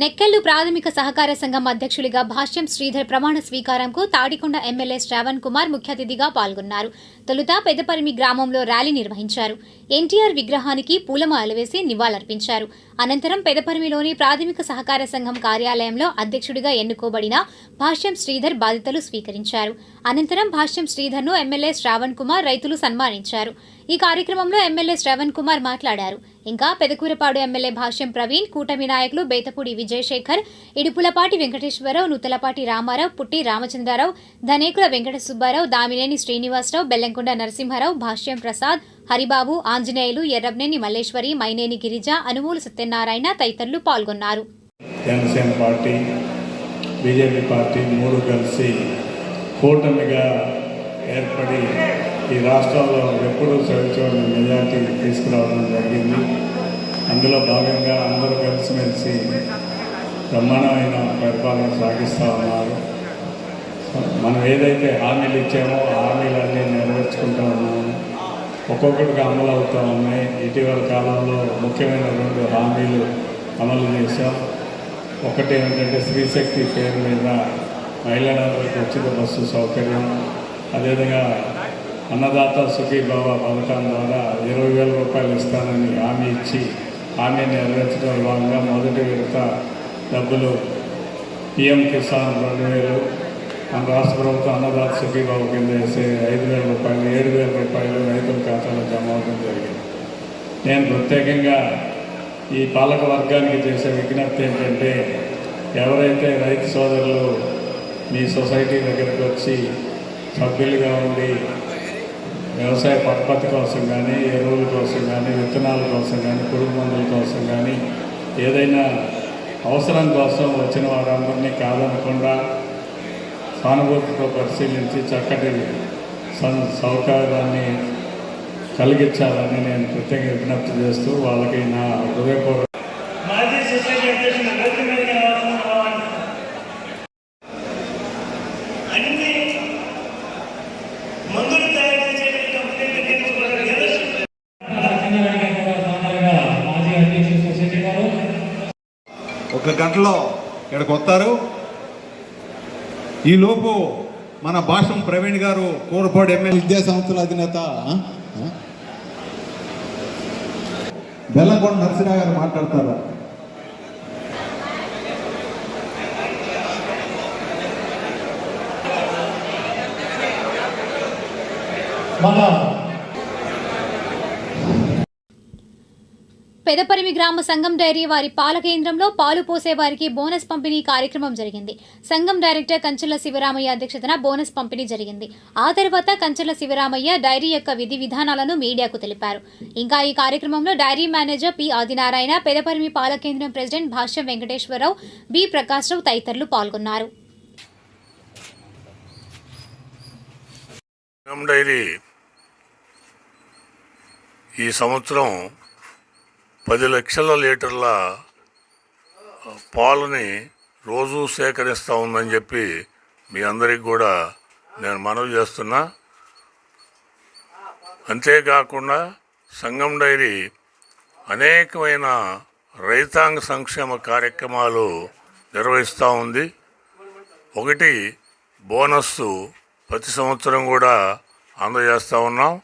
నెక్కెళ్ళు ప్రాథమిక సహకార సంఘం అధ్యక్షులుగా భాష్యం శ్రీధర్ ప్రమాణ స్వీకారంకు తాడికొండ ఎమ్మెల్యే శ్రావణ్ కుమార్ ముఖ్య అతిథిగా పాల్గొన్నారు. తొలుత పెదపరిమి గ్రామంలో ర్యాలీ నిర్వహించారు. ఎన్టీఆర్ విగ్రహానికి పూలమాలలు వేసి నివాళులర్పించారు. అనంతరం పెదపరిమిలోని ప్రాథమిక సహకార సంఘం కార్యాలయంలో అధ్యక్షుడిగా ఎన్నుకోబడిన భాష్యం శ్రీధర్ బాధ్యతలు స్వీకరించారు. అనంతరం భాష్యం శ్రీధర్ను ఎమ్మెల్యే శ్రావణ్ కుమార్ రైతులు సన్మానించారు. ఈ కార్యక్రమంలో ఎమ్మెల్యే శ్రవణ్ కుమార్ మాట్లాడారు. ఇంకా పెదకూరపాడు ఎమ్మెల్యే భాష్యం ప్రవీణ్ కూటమి నాయకులు బేతపూడి విజయశేఖర్ ఇడుపులపాటి వెంకటేశ్వరరావు నూతలపాటి రామారావు పుట్టి రామచంద్రారావు ధనేకుల వెంకట సుబ్బారావు దామినేని శ్రీనివాసరావు బెల్లంకొండ నరసింహారావు భాష్యం ప్రసాద్ హరిబాబు ఆంజనేయులు ఎర్రబ్నేని మల్లేశ్వరి మైనేని గిరిజ అనుమూలు సత్యనారాయణ తదితరులు పాల్గొన్నారు. జనసేన పార్టీ బీజేపీ పార్టీ మూడు కలిసి కూటమిగా ఏర్పడి ఈ రాష్ట్రంలో ఎప్పుడూ చదువుతున్న మెజార్టీ తీసుకురావడం జరిగింది. అందులో భాగంగా అందరూ కలిసిమెలిసి బ్రహ్మాండమైన పరిపాలన సాగిస్తూ ఉన్నారు. మనం ఏదైతే హామీలు ఇచ్చామో హామీలన్నీ నెరవేర్చుకుంటూ ఉన్నాము. ఒక్కొక్కటిగా అమలు అవుతూ ఉన్నాయి. ఇటీవల కాలంలో ముఖ్యమైన రెండు హామీలు అమలు చేశాం. ఒకటి ఏంటంటే స్త్రీశక్తి పేరు మీద మహిళలకు ఉచిత బస్సు సౌకర్యం. అదేవిధంగా అన్నదాత సుఖీభావ పథకం ద్వారా ఇరవై వేల రూపాయలు ఇస్తానని హామీ ఇచ్చి హామీ నెరవేర్చడం భాగంగా మొదటి విడత డబ్బులు పిఎం కిసాన్ రెండు వేలు మన రాష్ట్ర ప్రభుత్వం అన్నదాత సుఖీభావ కింద వేసే ఐదు వేల రూపాయలు ఏడు వేల రూపాయలు రైతుల ఖాతాలో జమ అవడం జరిగింది. నేను ప్రత్యేకంగా ఈ పాలక వర్గానికి చేసే విజ్ఞప్తి ఏంటంటే ఎవరైతే రైతు సోదరులు మీ సొసైటీ దగ్గరికి వచ్చి సభ్యులుగా ఉండి వ్యవసాయ పరపతి కోసం కానీ ఎరువుల కోసం కానీ విత్తనాల కోసం కానీ పురుగు మందుల కోసం కానీ ఏదైనా అవసరం కోసం వచ్చిన వారందరినీ కాదనకుండా సానుభూతితో పరిశీలించి చక్కటి సౌకర్యాన్ని కలిగించాలని నేను ప్రత్యేక విజ్ఞప్తి చేస్తూ వాళ్ళకి నా హృదయపూర్వక మాజీ ఒక గంటలో ఇక్కడికి వస్తారు. ఈలోపు మన భాషం ప్రవీణ్ గారు కూరపాడు ఎమ్మెల్యే విద్యా సంస్థల అధినేత ఆ? బెల్లంకొండ నరసింహ గారు మాట్లాడతారు. మన పెదపరిమి గ్రామ సంఘం డైరీ వారి పాల కేంద్రంలో పాలు పోసేవారికి బోనస్ పంపిణీ కార్యక్రమం జరిగింది. సంఘం డైరెక్టర్ కంచెల శివరామయ్య అధ్యక్షతన బోనస్ పంపిణీ జరిగింది. ఆ తర్వాత కంచెల శివరామయ్య డైరీ యొక్క విధి విధానాలను మీడియాకు తెలిపారు. ఇంకా ఈ కార్యక్రమంలో dairy manager P Adinarayana Pedaparimi పాల కేంద్రం ప్రెసిడెంట్ భాష్యం వెంకటేశ్వరరావు బి ప్రకాశ్రావు తదితరులు పాల్గొన్నారు. డైరీ ఈ సంవత్సరం పది లక్షల లీటర్ల పాలని రోజు సేకరిస్తూ ఉందని చెప్పి మీ అందరికి కూడా నేను మనవి చేస్తున్నా. అంతేకాకుండా సంగం డైరీ అనేకమైన రైతాంగ సంక్షేమ కార్యక్రమాలు నిర్వహిస్తూ ఉంది. ఒకటి బోనస్ ప్రతి సంవత్సరం కూడా అందజేస్తూ ఉన్నాం.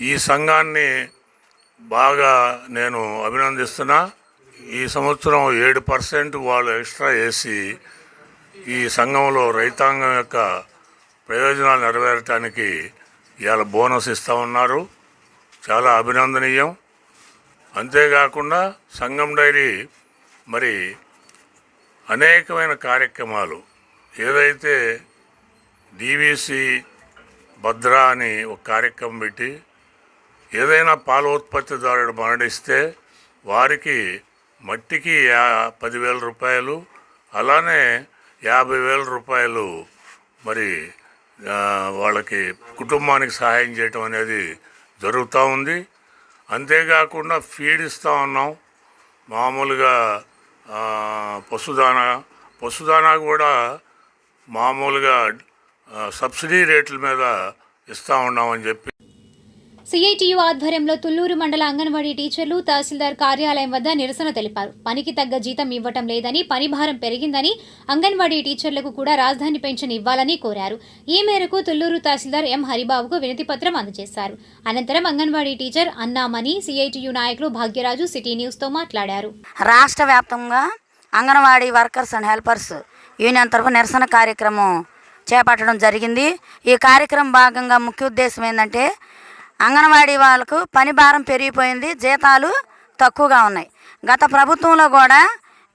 ఈ సంఘాన్ని బాగా నేను అభినందిస్తున్నా. ఈ సంవత్సరం ఏడు పర్సెంట్ వాళ్ళు ఎక్స్ట్రా వేసి ఈ సంఘంలో రైతాంగం యొక్క ప్రయోజనాలు నెరవేరటానికి ఇవాళ బోనస్ ఇస్తూ ఉన్నారు. చాలా అభినందనీయం. అంతేకాకుండా సంఘం డైరీ మరి అనేకమైన కార్యక్రమాలు ఏదైతే డీవీసీ భద్ర అని ఒక కార్యక్రమం పెట్టి ఏదైనా పాల ఉత్పత్తిదారుడు మరణిస్తే వారికి మట్టికి యా పదివేల రూపాయలు అలానే యాభై వేల రూపాయలు మరి వాళ్ళకి కుటుంబానికి సహాయం చేయటం అనేది జరుగుతూ ఉంది. అంతేకాకుండా ఫీడ్ ఇస్తూ ఉన్నాం. మామూలుగా పశుదానా పశుదానా కూడా మామూలుగా సబ్సిడీ రేట్ల మీద ఇస్తూ ఉన్నామని చెప్పి సిఐటియు ఆధ్వర్యంలో తుల్లూరు మండల అంగన్వాడీ టీచర్లు తహసీల్దార్ కార్యాలయం వద్ద నిరసన తెలిపారు. పనికి తగ్గ జీతం ఇవ్వటం లేదని పని భారం పెరిగిందని అంగన్వాడీ టీచర్లకు కూడా రాజధాని పెన్షన్ ఇవ్వాలని కోరారు. ఈ మేరకు తుల్లూరు తహసీల్దార్ ఎం. హరిబాబుకు వినతి పత్రం అందజేశారు. అనంతరం అంగన్వాడీ టీచర్ అన్నామణి సిఐటియు నాయకులు భాగ్యరాజు సిటీ న్యూస్తో మాట్లాడారు. రాష్ట్ర వ్యాప్తంగా anganwadi workers and helpers union తరఫున నిరసన కార్యక్రమం చేపట్టడం జరిగింది. ఈ కార్యక్రమం భాగంగా ముఖ్య ఉద్దేశం ఏంటంటే అంగన్వాడీ వాళ్ళకు పని భారం పెరిగిపోయింది జీతాలు తక్కువగా ఉన్నాయి. గత ప్రభుత్వంలో కూడా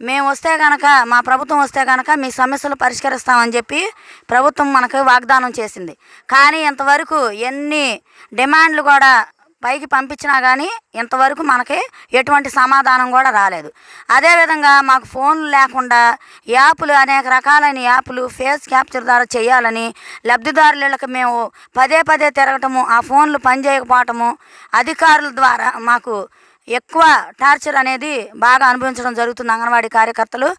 మేము వస్తే కనుక మా ప్రభుత్వం వస్తే కనుక మీ సమస్యలు పరిష్కరిస్తామని చెప్పి ప్రభుత్వం మనకు వాగ్దానం చేసింది. కానీ ఇంతవరకు ఎన్ని డిమాండ్లు కూడా పైకి పంపించినా కానీ ఇంతవరకు మనకి ఎటువంటి సమాధానం కూడా రాలేదు. అదేవిధంగా మాకు ఫోన్లు లేకుండా యాప్లు అనేక రకాలైన యాప్లు ఫేస్ క్యాప్చర్ ద్వారా చేయాలని లబ్ధిదారులకు మేము పదే పదే తిరగటము ఆ ఫోన్లు పనిచేయకపోవటము అధికారుల ద్వారా మాకు ఎక్కువ టార్చర్ అనేది బాగా అనుభవించడం జరుగుతుంది అంగన్వాడీ కార్యకర్తలు.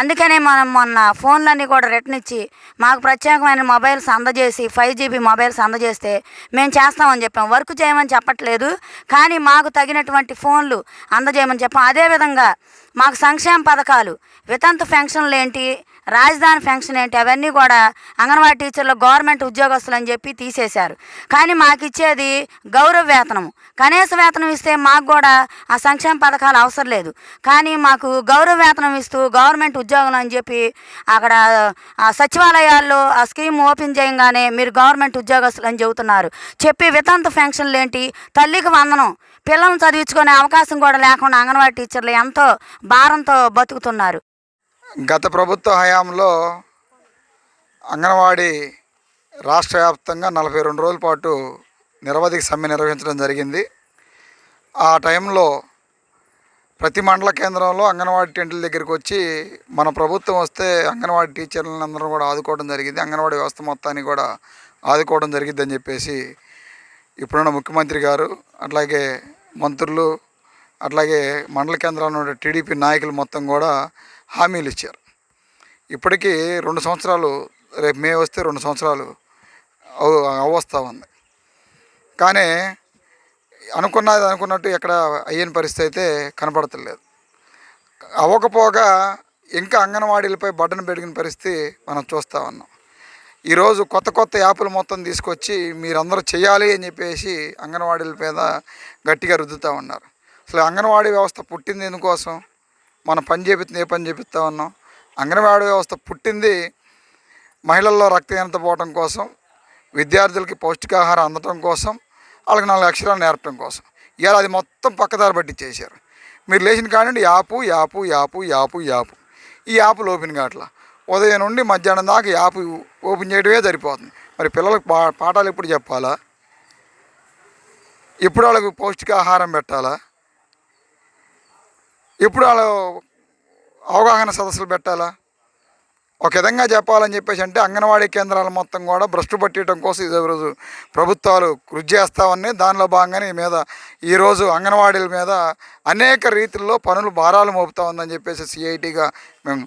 అందుకనే మనం మొన్న ఫోన్లన్నీ కూడా రిటర్న్ ఇచ్చి మాకు ప్రత్యేకమైన మొబైల్స్ అందజేసి ఫైవ్ జీబీ మొబైల్స్ అందజేస్తే మేము చేస్తామని చెప్పాం. వర్క్ చేయమని చెప్పట్లేదు కానీ మాకు తగినటువంటి ఫోన్లు అందజేయమని చెప్పాం. అదేవిధంగా మాకు సంక్షేమ పథకాలు వితంతు ఫెన్షన్లు ఏంటి రాజధాని ఫెన్షన్ ఏంటి? అవన్నీ కూడా అంగన్వాడీ టీచర్లు గవర్నమెంట్ ఉద్యోగస్తులు అని చెప్పి తీసేశారు. కానీ మాకు ఇచ్చేది గౌరవ వేతనము. కనీస వేతనం ఇస్తే మాకు కూడా ఆ సంక్షేమ పథకాలు అవసరం లేదు. కానీ మాకు గౌరవ వేతనం ఇస్తూ గవర్నమెంట్ ఉద్యోగులు అని చెప్పి అక్కడ ఆ సచివాలయాల్లో ఆ స్కీమ్ ఓపెన్ చేయగానే మీరు గవర్నమెంట్ ఉద్యోగస్తులు అని చెబుతున్నారు. చెప్పి వితంత ఫెన్షన్లు ఏంటి? తల్లికి వందనం. పిల్లలను చదివించుకునే అవకాశం కూడా లేకుండా అంగన్వాడీ టీచర్లు ఎంతో భారంతో బతుకుతున్నారు. గత ప్రభుత్వ హయాంలో అంగన్వాడీ రాష్ట్ర వ్యాప్తంగా నలభై రెండు రోజుల పాటు నిరవధిక సమ్మె నిర్వహించడం జరిగింది. ఆ టైంలో ప్రతి మండల కేంద్రంలో అంగన్వాడీ టెంట్ల దగ్గరికి వచ్చి మన ప్రభుత్వం వస్తే అంగన్వాడీ టీచర్లను అందరూ కూడా ఆదుకోవడం జరిగింది. అంగన్వాడీ వ్యవస్థ మొత్తాన్ని కూడా ఆదుకోవడం జరిగిందని చెప్పేసి ఇప్పుడున్న ముఖ్యమంత్రి గారు అట్లాగే మంత్రులు అట్లాగే మండల కేంద్రంలో ఉన్న టీడీపీ నాయకులు మొత్తం కూడా హామీలు ఇచ్చారు. ఇప్పటికీ రెండు సంవత్సరాలు రేపు మే వస్తే రెండు సంవత్సరాలు అవ- అవస్థ ఉంది. కానీ అనుకున్నది అనుకున్నట్టు ఎక్కడ అయ్యని పరిస్థితి అయితే కనపడతలేదు. అవ్వకపోగా ఇంకా అంగన్వాడీలపై బడ్డను పెరిగిన పరిస్థితి మనం చూస్తూ ఉన్నాం. ఈరోజు కొత్త కొత్త యాప్లు మొత్తం తీసుకొచ్చి మీరందరూ చేయాలి అని చెప్పేసి అంగన్వాడీల మీద గట్టిగా రుద్దుతూ ఉన్నారు. అసలు అంగన్వాడీ వ్యవస్థ పుట్టింది ఎందుకోసం? మనం పని చేపిస్తుంది ఏ పని చేపిస్తూ ఉన్నాం? అంగన్వాడీ వ్యవస్థ పుట్టింది మహిళల్లో రక్తహీనత పోవడం కోసం విద్యార్థులకి పౌష్టికాహారం అందటం కోసం వాళ్ళకి నాలుగు అక్షరాలు నేర్పడం కోసం. ఇవాళ అది మొత్తం పక్కదారి బట్టి చేశారు. మీరు లేచిన కానివ్వండి app app app app app. ఈ యాపులు ఓపెన్ కావట్లా ఉదయం నుండి మధ్యాహ్నం దాకా యాప్ ఓపెన్ చేయడమే సరిపోతుంది. మరి పిల్లలకు పా పాఠాలు ఎప్పుడు చెప్పాలా? ఎప్పుడు వాళ్ళకు పౌష్టికాహారం పెట్టాలా? ఎప్పుడు వాళ్ళు అవగాహన సదస్సులు పెట్టాలా? ఒక విధంగా చెప్పాలని చెప్పేసి అంటే అంగన్వాడీ కేంద్రాలు మొత్తం కూడా భ్రష్టు పట్టడం కోసం ఈరోజు రోజు ప్రభుత్వాలు కృషి చేస్తామని దానిలో భాగంగానే ఈ మీద ఈరోజు అంగన్వాడీల మీద అనేక రీతిల్లో పనులు భారాలు మోపుతా ఉందని చెప్పేసి సిఐటిగా మేము